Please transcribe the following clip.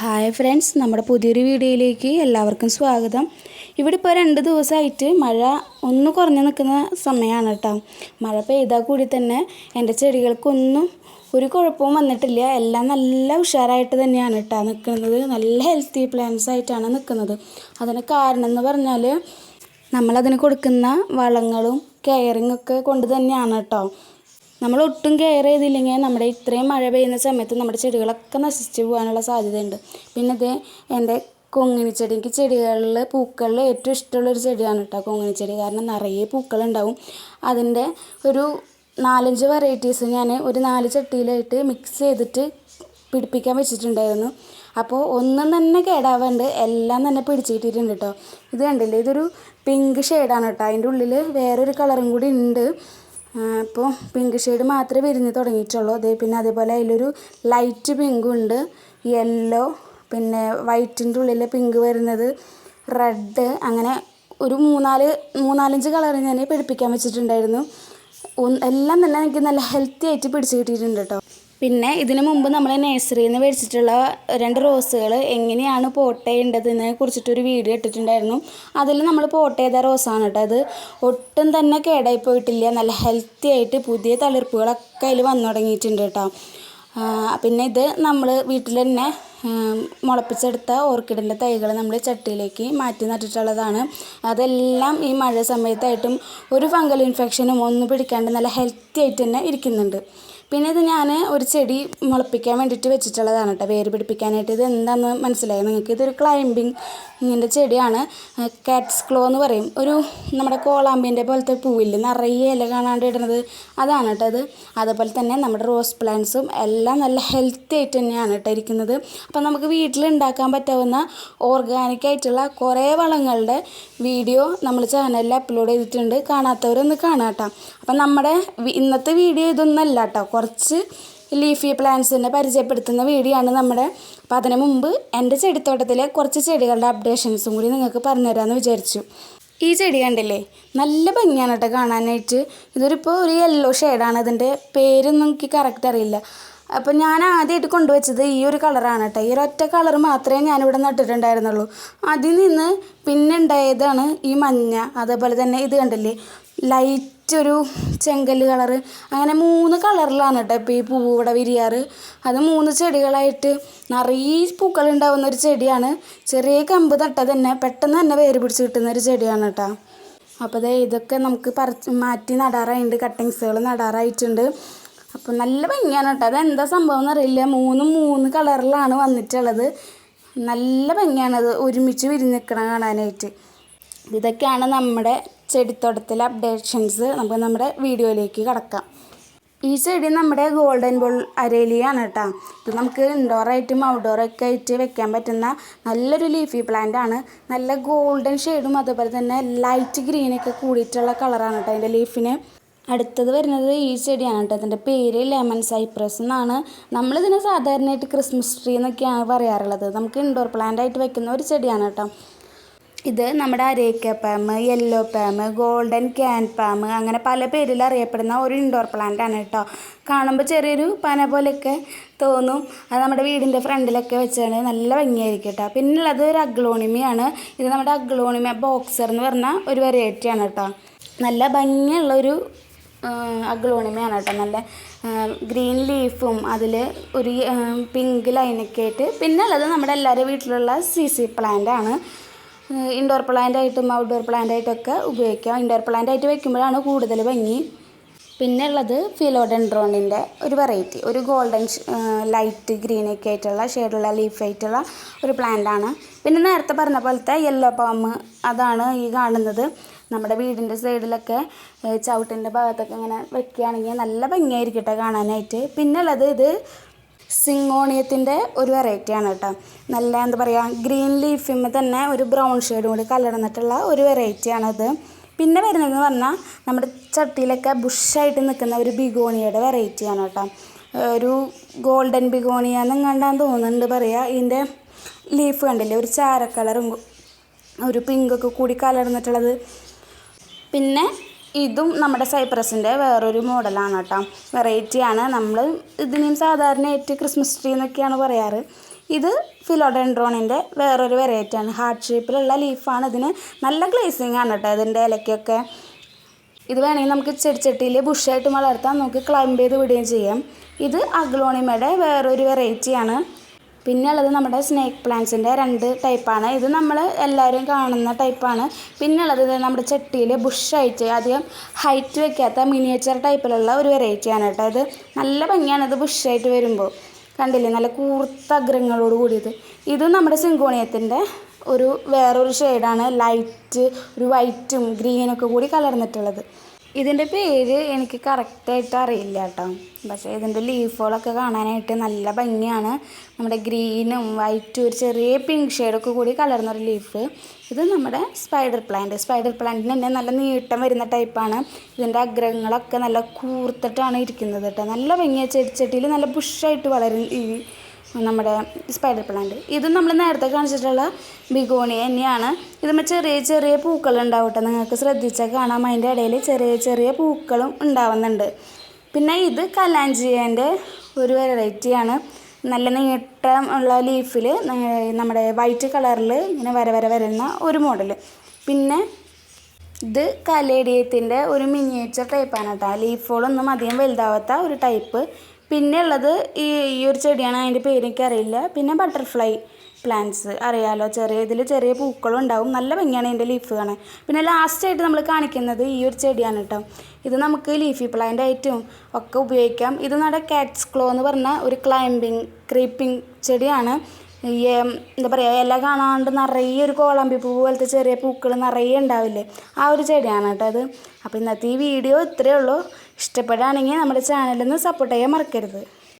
Hi friends നമ്മുടെ പുതിയൊരു വീഡിയോയിലേക്ക് എല്ലാവർക്കും സ്വാഗതം. ഇവിടെ ഇപ്പോൾ രണ്ട് ദിവസമായിട്ട് മഴ ഒന്ന് കുറഞ്ഞു നിൽക്കുന്ന സമയമാണ് കേട്ടോ. മഴ പെയ്താൽ കൂടി തന്നെ എന്റെ ചെടികൾക്കൊന്നും ഒരു കുഴപ്പവും വന്നിട്ടില്ല. എല്ലാം നല്ല ഉഷാറായിട്ട് തന്നെയാണ് കേട്ടോ നിൽക്കുന്നത്. നല്ല ഹെൽത്തി പ്ലാന്റ്സ് ആയിട്ടാണ് നിൽക്കുന്നത്. അതിന് കാരണം എന്ന് പറഞ്ഞാൽ നമ്മളതിന് കൊടുക്കുന്ന വളങ്ങളും കെയറിങ്ങൊക്കെ കൊണ്ട് തന്നെയാണ് കേട്ടോ. നമ്മൾ ഒട്ടും കെയർ ചെയ്തില്ലെങ്കിൽ നമ്മുടെ ഇത്രയും മഴ പെയ്യുന്ന സമയത്ത് നമ്മുടെ ചെടികളൊക്കെ നശിച്ചു പോകാനുള്ള സാധ്യതയുണ്ട്. പിന്നെ ഇത് എന്റെ കൊങ്ങിണി ചെടി എനിക്ക് ചെടികളിൽ പൂക്കളിൽ ഏറ്റവും ഇഷ്ടമുള്ളൊരു ചെടിയാണ് കേട്ടോ കൊങ്ങിണി ചെടി. കാരണം നിറയെ പൂക്കളുണ്ടാവും. അതിന്റെ ഒരു നാലഞ്ച് വെറൈറ്റീസ് ഞാൻ ഒരു നാല് ചട്ടിയിലായിട്ട് മിക്സ് ചെയ്തിട്ട് പിടിപ്പിക്കാൻ വെച്ചിട്ടുണ്ടായിരുന്നു. അപ്പോൾ ഒന്നും തന്നെ കേടാവാണ്ട് എല്ലാം തന്നെ പിടിച്ചിട്ടിട്ടുണ്ട് കേട്ടോ. ഇത് കണ്ടില്ലേ? ഇതൊരു പിങ്ക് ഷെയ്ഡാണ് കേട്ടോ. അതിന്റെ ഉള്ളിൽ വേറൊരു കളറും കൂടി ഉണ്ട്. അപ്പോൾ പിങ്ക് ഷെയ്ഡ് മാത്രമേ വിരിഞ്ഞ് തുടങ്ങിയിട്ടുള്ളൂ. അതേ പിന്നെ അതേപോലെ അതിലൊരു ലൈറ്റ് പിങ്കും ഉണ്ട്. യെല്ലോ പിന്നെ വൈറ്റിന്റെ ഉള്ളിൽ പിങ്ക് വരുന്നത് റെഡ് അങ്ങനെ ഒരു മൂന്നാൽ മൂന്നാലഞ്ച് കളർ ഞാൻ പിടിപ്പിക്കാൻ വെച്ചിട്ടുണ്ടായിരുന്നു. എല്ലാം തന്നെ എനിക്ക് നല്ല ഹെൽത്തി ആയിട്ട് പിടിച്ച് കിട്ടിയിട്ടുണ്ട് കേട്ടോ. പിന്നെ ഇതിനു മുമ്പ് നമ്മൾ നഴ്സറിയിൽ നിന്ന് മേടിച്ചിട്ടുള്ള രണ്ട് റോസുകൾ എങ്ങനെയാണ് പോട്ട് കുറിച്ചിട്ടൊരു വീഡിയോ ഇട്ടിട്ടുണ്ടായിരുന്നു. അതിൽ നമ്മൾ പോട്ട് ചെയ്ത റോസാണ് കേട്ടോ അത്. ഒട്ടും തന്നെ കേടായി പോയിട്ടില്ല നല്ല ഹെൽത്തി ആയിട്ട് പുതിയ തളിർപ്പുകളൊക്കെ അതിൽ വന്നു തുടങ്ങിയിട്ടുണ്ട് കേട്ടോ. പിന്നെ ഇത് നമ്മൾ വീട്ടിൽ തന്നെ മുളപ്പിച്ചെടുത്ത ഓർക്കിഡിന്റെ തൈകൾ നമ്മൾ ചട്ടിയിലേക്ക് മാറ്റി നട്ടിട്ടുള്ളതാണ്. അതെല്ലാം ഈ മഴ സമയത്തായിട്ടും ഒരു ഫംഗൽ ഇൻഫെക്ഷനും ഒന്നും പിടിക്കാണ്ട് നല്ല ഹെൽത്തി ആയിട്ട് തന്നെ ഇരിക്കുന്നുണ്ട്. പിന്നെ ഇത് ഞാൻ ഒരു ചെടി മുളപ്പിക്കാൻ വേണ്ടിയിട്ട് വെച്ചിട്ടുള്ളതാണ് കേട്ടോ. വേര് പിടിപ്പിക്കാനായിട്ട് ഇത് എന്താണെന്ന് മനസ്സിലായി? നിങ്ങൾക്ക് ഇതൊരു ക്ലൈമ്പിങ് ഇങ്ങനെ ചെടിയാണ്. കാറ്റ്സ് ക്ലോ എന്ന് പറയും. ഒരു നമ്മുടെ കോളാമ്പിന്റെ പോലത്തെ പൂവില്ല നിറയെ ഇല കാണാണ്ട് ഇടുന്നത് അതാണ് കേട്ടോ അത് അതുപോലെ തന്നെ നമ്മുടെ റോസ് പ്ലാന്റ്സും എല്ലാം നല്ല ഹെൽത്തി ആയിട്ട് തന്നെയാണ് കേട്ടോ ഇരിക്കുന്നത്. അപ്പം നമുക്ക് വീട്ടിൽ ഉണ്ടാക്കാൻ പറ്റാവുന്ന ഓർഗാനിക് ആയിട്ടുള്ള കുറേ വളങ്ങളുടെ വീഡിയോ നമ്മൾ ചാനലിൽ അപ്ലോഡ് ചെയ്തിട്ടുണ്ട്. കാണാത്തവരൊന്ന് കാണാട്ടോ അപ്പം നമ്മുടെ ഇന്നത്തെ വീഡിയോ ഇതൊന്നല്ല കേട്ടോ. കുറച്ച് ലീഫി പ്ലാന്റ്സിനെ പരിചയപ്പെടുത്തുന്ന വീഡിയോ ആണ് നമ്മുടെ. അപ്പം അതിന് മുമ്പ് എന്റെ ചെടിത്തോട്ടത്തിലെ കുറച്ച് ചെടികളുടെ അപ്ഡേഷൻസും കൂടി നിങ്ങൾക്ക് പറഞ്ഞുതരാമെന്ന് വിചാരിച്ചു. ഈ ചെടി കണ്ടില്ലേ? നല്ല ഭംഗിയാണ് കേട്ടോ കാണാനായിട്ട്. ഇതൊരിപ്പോൾ ഒരു യെല്ലോ ഷെയ്ഡാണ് ഇതിന്റെ പേരൊന്നും എനിക്ക് കറക്റ്റ് അറിയില്ല. അപ്പം ഞാൻ ആദ്യമായിട്ട് കൊണ്ടുവച്ചത് ഈ ഒരു കളറാണ് കേട്ടോ ഈ ഒരൊറ്റ കളർ മാത്രമേ ഞാനിവിടെ നട്ടിട്ടുണ്ടായിരുന്നുള്ളൂ. അതിൽ നിന്ന് പിന്നെ ഉണ്ടായതാണ് ഈ മഞ്ഞ അതേപോലെ തന്നെ ഇത് കണ്ടില്ലേ? ലൈറ്റ് ഒരു ചെങ്കല്ല് കളറ്. അങ്ങനെ മൂന്ന് കളറിലാണ് കേട്ടോ ഇപ്പോൾ ഈ പൂവ് ഇവിടെ വിരിയാറ്. അത് മൂന്ന് ചെടികളായിട്ട് നിറയെ പൂക്കൾ ഉണ്ടാവുന്ന ഒരു ചെടിയാണ്. ചെറിയ കമ്പ് തട്ട തന്നെ പെട്ടെന്ന് തന്നെ വേര് പിടിച്ച് കിട്ടുന്ന ഒരു ചെടിയാണ് കേട്ടോ അപ്പോൾ ഇതൊക്കെ നമുക്ക് പറിച്ച് മാറ്റി നടാറായിട്ടുണ്ട് കട്ടിങ്സുകൾ നടാറായിട്ടുണ്ട്. അപ്പോൾ നല്ല ഭംഗിയാണ് കേട്ടോ അതെന്താ സംഭവം എന്നറിയില്ല മൂന്ന് മൂന്ന് കളറിലാണ് വന്നിട്ടുള്ളത്. നല്ല ഭംഗിയാണത് ഒരുമിച്ച് വിരിഞ്ഞ് നിൽക്കണം കാണാനായിട്ട്. ഇതൊക്കെയാണ് നമ്മുടെ ചെടിത്തോട്ടത്തിലെ അപ്ഡേഷൻസ് നമുക്ക് നമ്മുടെ വീഡിയോയിലേക്ക് കടക്കാം. ഈ ചെടി നമ്മുടെ ഗോൾഡൻ ബോൾ അരേലിയാണ് കേട്ടോ ഇത് നമുക്ക് ഇൻഡോറായിട്ടും ഔട്ട്ഡോറൊക്കെ ആയിട്ട് വെക്കാൻ പറ്റുന്ന നല്ലൊരു ലീഫി പ്ലാന്റ് ആണ്. നല്ല ഗോൾഡൻ ഷെയ്ഡും അതുപോലെ തന്നെ ലൈറ്റ് ഗ്രീനൊക്കെ കൂടിയിട്ടുള്ള കളറാണ് കേട്ടോ അതിന്റെ ലീഫിന് അടുത്തത് വരുന്നത് ഈ ചെടിയാണ് കേട്ടോ. ഇതിന്റെ പേര് ലെമൺ സൈപ്രസ് എന്നാണ്. നമ്മളിതിനെ സാധാരണയായിട്ട് ക്രിസ്മസ് ട്രീ എന്നൊക്കെയാണ് പറയാറുള്ളത്. നമുക്ക് ഇൻഡോർ പ്ലാന്റ് ആയിട്ട് വെക്കുന്ന ഒരു ചെടിയാണ് കേട്ടോ. ഇത് നമ്മുടെ areca palm yellow palm golden cane palm അങ്ങനെ പല പേരിൽ അറിയപ്പെടുന്ന ഒരു ഇൻഡോർ പ്ലാന്റ് ആണ് കേട്ടോ. കാണുമ്പോൾ ചെറിയൊരു പന പോലെയൊക്കെ തോന്നും. അത് നമ്മുടെ വീടിന്റെ ഫ്രണ്ടിലൊക്കെ വെച്ചാണ് നല്ല ഭംഗിയായിരിക്കും കേട്ടോ. പിന്നുള്ളത് ഒരു അഗ്ലോണിമയാണ്. ഇത് നമ്മുടെ അഗ്ലോണിമ ബോക്സർ എന്ന് പറഞ്ഞ ഒരു വെറൈറ്റിയാണ് കേട്ടോ. നല്ല ഭംഗിയുള്ളൊരു അഗ്ലോണിമയാണ് കേട്ടോ. നല്ല ഗ്രീൻ ലീഫും അതിൽ ഒരു പിങ്ക് ലൈനൊക്കെ ആയിട്ട്. പിന്നെ ഉള്ളത് നമ്മുടെ എല്ലാവരുടെ വീട്ടിലുള്ള സി സി പ്ലാന്റ് ആണ്. ഇൻഡോർ പ്ലാന്റ് ആയിട്ടും ഔട്ട്ഡോർ പ്ലാന്റ് ആയിട്ടൊക്കെ ഉപയോഗിക്കാം. ഇൻഡോർ പ്ലാന്റ് ആയിട്ട് വെക്കുമ്പോഴാണ് കൂടുതൽ ഭംഗി. പിന്നെ ഉള്ളത് ഫിലോഡെൻഡ്രോണിന്റെ ഒരു വെറൈറ്റി ഒരു ഗോൾഡൻ ലൈറ്റ് ഗ്രീനൊക്കെ ആയിട്ടുള്ള ഷെയ്ഡുള്ള ലീഫ് ആയിട്ടുള്ള ഒരു പ്ലാന്റ് ആണ്. പിന്നെ നേരത്തെ പറഞ്ഞ പോലത്തെ യെല്ലോ പാമ്പ് അതാണ് ഈ കാണുന്നത്. നമ്മുടെ വീടിന്റെ സൈഡിലൊക്കെ ചവിട്ടിന്റെ ഭാഗത്തൊക്കെ ഇങ്ങനെ വെക്കുകയാണെങ്കിൽ നല്ല ഭംഗിയായിരിക്കും കേട്ടോ കാണാനായിട്ട്. പിന്നെയുള്ളത് ഇത് സിങ്ങോണിയത്തിന്റെ ഒരു വെറൈറ്റിയാണ് കേട്ടോ. നല്ല എന്താ പറയുക ഗ്രീൻ ലീഫിമ്മ തന്നെ ഒരു ബ്രൗൺ ഷെയ്ഡും കൂടി കലർന്നിട്ടുള്ള ഒരു വെറൈറ്റിയാണത് പിന്നെ വരുന്നതെന്ന് പറഞ്ഞാൽ നമ്മുടെ ചട്ടിയിലൊക്കെ ബുഷായിട്ട് നിൽക്കുന്ന ഒരു ബിഗോണിയയുടെ വെറൈറ്റിയാണ് കേട്ടോ. ഒരു ഗോൾഡൻ ബിഗോണിയ എന്നെങ്ങാണ്ടാന്ന് തോന്നുന്നുണ്ട് പറയുക ഇതിന്റെ ലീഫ് കണ്ടില്ലേ ഒരു ചാര കളറും ഒരു പിങ്കൊക്കെ കൂടി കലർന്നിട്ടുള്ളത് പിന്നെ ഇതും നമ്മുടെ സൈപ്രസിന്റെ വേറൊരു മോഡലാണ് കേട്ടോ. വെറൈറ്റിയാണ്. നമ്മൾ ഇതിനെയും സാധാരണയായിട്ട് ക്രിസ്മസ് ട്രീ എന്നൊക്കെയാണ് പറയാറ്. ഇത് ഫിലോഡെൻഡ്രോണിന്റെ വേറൊരു വെറൈറ്റിയാണ് ഹാർട്ട് ഷേപ്പിലുള്ള ലീഫാണ് ഇതിന് നല്ല ഗ്ലേസിങ് ആണ് കേട്ടോ ഇതിന്റെ ഇലയ്ക്കൊക്കെ ഇത് വേണമെങ്കിൽ നമുക്ക് ചെടിച്ചട്ടിയിൽ ബുഷായിട്ട് വളർത്താം. നമുക്ക് ക്ലൈംബ് ചെയ്ത് വിടുകയും ചെയ്യാം. ഇത് അഗ്ലോണിമയുടെ വേറൊരു വെറൈറ്റിയാണ് പിന്നെ ഉള്ളത് നമ്മുടെ സ്നേക്ക് പ്ലാന്റ്സിന്റെ രണ്ട് ടൈപ്പാണ് ഇത് നമ്മൾ എല്ലാവരും കാണുന്ന ടൈപ്പാണ് പിന്നെ ഉള്ളത് നമ്മുടെ ചട്ടിയിൽ ബുഷായിട്ട് അധികം ഹൈറ്റ് വെക്കാത്ത മിനിയേച്ചർ ടൈപ്പിലുള്ള ഒരു വെറൈറ്റിയാണ് കേട്ടോ ഇത്. നല്ല ഭംഗിയാണ് ഇത് ബുഷായിട്ട് വരുമ്പോൾ. കണ്ടില്ലേ? നല്ല കൂർത്ത അഗ്രങ്ങളോട് കൂടിയത്. ഇത് നമ്മുടെ സിങ്കോണിയത്തിന്റെ ഒരു വേറൊരു ഷെയ്ഡാണ് ലൈറ്റ് ഒരു വൈറ്റും ഗ്രീനൊക്കെ കൂടി കലർന്നിട്ടുള്ളത്. ഇതിന്റെ പേര് എനിക്ക് കറക്റ്റായിട്ട് അറിയില്ല കേട്ടോ. പക്ഷേ ഇതിന്റെ ലീഫുകളൊക്കെ കാണാനായിട്ട് നല്ല ഭംഗിയാണ്. നമ്മുടെ ഗ്രീനും വൈറ്റും ഒരു ചെറിയ പിങ്ക് ഷെയ്ഡൊക്കെ കൂടി കലർന്നൊരു ലീഫ് ഇത് നമ്മുടെ സ്പൈഡർ പ്ലാന്റ് സ്പൈഡർ പ്ലാന്റിന് തന്നെ നല്ല നീട്ടം വരുന്ന ടൈപ്പാണ് ഇതിന്റെ അഗ്രഹങ്ങളൊക്കെ നല്ല കൂർത്തിട്ടാണ് ഇരിക്കുന്നത് കേട്ടോ. നല്ല ഭംഗിയാണ് ചെടിച്ചട്ടിയിൽ നല്ല ബുഷായിട്ട് വളരും ഈ നമ്മുടെ സ്പൈഡർ പ്ലാന്റ് ഇത് നമ്മൾ നേരത്തെ കാണിച്ചിട്ടുള്ള ബിഗോണി തന്നെയാണ്. ഇതുമ്പോൾ ചെറിയ ചെറിയ പൂക്കൾ ഉണ്ടാവും കേട്ടോ നിങ്ങൾക്ക് ശ്രദ്ധിച്ചാൽ കാണാം. അതിന്റെ ഇടയിൽ ചെറിയ ചെറിയ പൂക്കളും ഉണ്ടാവുന്നുണ്ട്. പിന്നെ ഇത് കലാഞ്ചിയന്റെ ഒരു വെറൈറ്റിയാണ് നല്ല നീട്ടം ഉള്ള ലീഫിൽ നമ്മുടെ വൈറ്റ് കളറിൽ ഇങ്ങനെ വര വര വരുന്ന ഒരു മോഡൽ പിന്നെ ഇത് കലേഡിയത്തിന്റെ ഒരു മിനിയേച്ചർ ടൈപ്പാണ് കേട്ടോ. ലീഫുകളൊന്നും അധികം വലുതാവാത്ത ഒരു ടൈപ്പ് പിന്നെ ഉള്ളത് ഈ ഈ ഒരു ചെടിയാണ് അതിന്റെ പേര് എനിക്കറിയില്ല പിന്നെ ബട്ടർഫ്ലൈ പ്ലാന്റ്സ് അറിയാലോ. ചെറിയ ഇതിൽ ചെറിയ പൂക്കളും ഉണ്ടാവും. നല്ല ഭംഗിയാണ് ഇതിന്റെ ലീഫ് കാണാൻ. പിന്നെ ലാസ്റ്റായിട്ട് നമ്മൾ കാണിക്കുന്നത് ഈ ഒരു ചെടിയാണ് കേട്ടോ ഇത് നമുക്ക് ലീഫി പ്ലാന്റ് ആയിട്ടും ഒക്കെ ഉപയോഗിക്കാം. ഇത് നമ്മുടെ കാറ്റ്സ് ക്ലോ എന്ന് പറഞ്ഞ ഒരു ക്ലൈമ്പിങ് ക്രീപ്പിംഗ് ചെടിയാണ്. എന്താ പറയുക ഇല കാണാണ്ട് നിറയെ ഒരു കോളമ്പി പൂ പോലത്തെ ചെറിയ പൂക്കൾ നിറയെ ഉണ്ടാവില്ലേ? ആ ഒരു ചെടിയാണ് കേട്ടോ അത് അപ്പോൾ ഇന്നത്തെ ഈ വീഡിയോ ഇത്രയേ ഉള്ളൂ. ഇഷ്ടപ്പെടുകയാണെങ്കിൽ നമ്മുടെ ചാനലൊന്ന് സപ്പോർട്ട് ചെയ്യാൻ മറക്കരുത്.